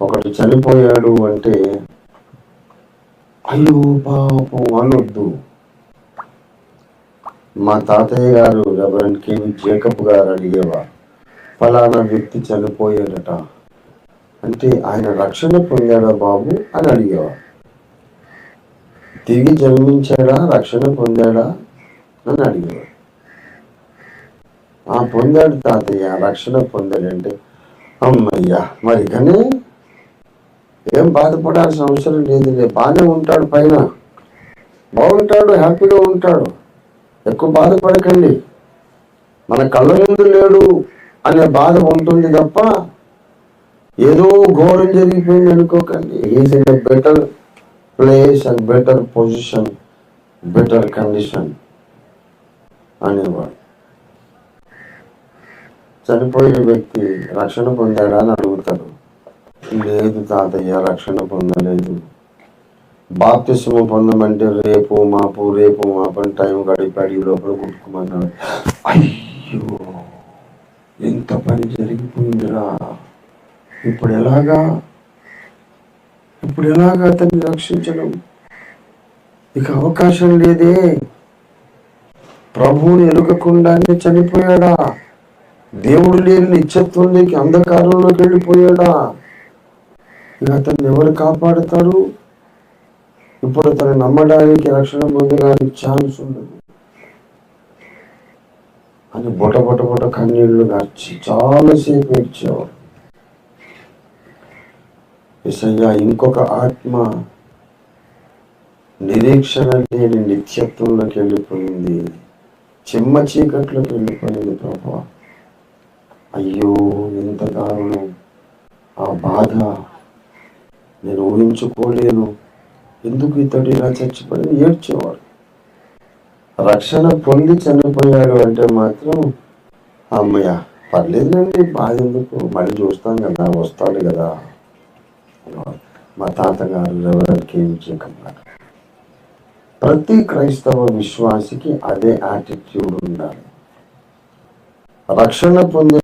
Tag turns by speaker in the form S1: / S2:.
S1: ఒకడు చనిపోయాడు అంటే అయ్యో పాపం అనొద్దు. మా తాతయ్య గారు రెవరెండ్ కేవి జేకబ్ గారు అడిగేవా ఫలానా వ్యక్తి చనిపోయాడట అంటే ఆయన రక్షణ పొందాడా బాబు? అని అడిగేవా తిరిగి జన్మించాడా రక్షణ పొందాడా? అని అడిగేవారు. ఆ పొందాడు తాతయ్య రక్షణ పొందాడంటే అమ్మయ్యా మరి కానీ ఏం బాధపడాల్సిన అవసరం లేదు బాగానే ఉంటాడు పైన. బాగుంటాడు హ్యాపీగా ఉంటాడు. ఎక్కువ బాధపడకండి. మన కళ్ళ ముందు లేడు అనే బాధ ఉంటుంది తప్ప ఏదో ఘోరం జరిగిపోయింది అనుకోకండి. Is in better place and better position better condition అనేవాడు చనిపోయే వ్యక్తి రక్షణ పొందాడా అని అడుగుతాడు లేదు తాతయ్య రక్షణ పొందలేదు. బాప్తిసము పొందమంటే రేపు మాపు రేపు మాపు అని టైం గడిపాడు అడిగి లోపల కుట్టుకోమన్నాడు. అయ్యో ఎంత పని జరిగిపోయిందిరా. ఇప్పుడు ఎలాగా? ఇప్పుడు ఎలాగా అతన్ని రక్షించడం? ఇక అవకాశం లేదే. ప్రభువుని ఎరుగకుండానే చనిపోయాడా? దేవుడు లేని నిత్యత్వంలోకి అంధకారంలోకి వెళ్ళిపోయాడా? ఇక అతన్ని ఎవరు కాపాడుతారు? ఇప్పుడు తను నమ్మడానికి రక్షణ పొందడానికి ఛాన్స్ ఉండదు. అని బొట బొట బొట కన్నీళ్ళు గార్చి చాలాసేపు ఏడ్చేవాడు. ఎసయ్యా ఇంకొక ఆత్మ నిరీక్షణ లేని నిత్యత్వంలోకి వెళ్ళిపోయింది. చెమ్మ చీకట్లోకి వెళ్ళిపోయింది ప్రభా. అయ్యో ఎంత దారుణం. ఆ బాధ నేను ఊహించుకోలేను. ఎందుకు ఇతడు ఇలా చచ్చిపోయి ఏడ్చేవాడు. రక్షణ పొంది చనిపోయాడు అంటే మాత్రం అమ్మయ్య పర్లేదండి బాధ ఎందుకు మళ్ళీ చూస్తాం కదా వస్తాడు కదా. మా తాతగారు ఎవరికి చేయకుండా ప్రతి క్రైస్తవ విశ్వాసికి అదే యాటిట్యూడ్ ఉండాలి. రక్షణ పొందిన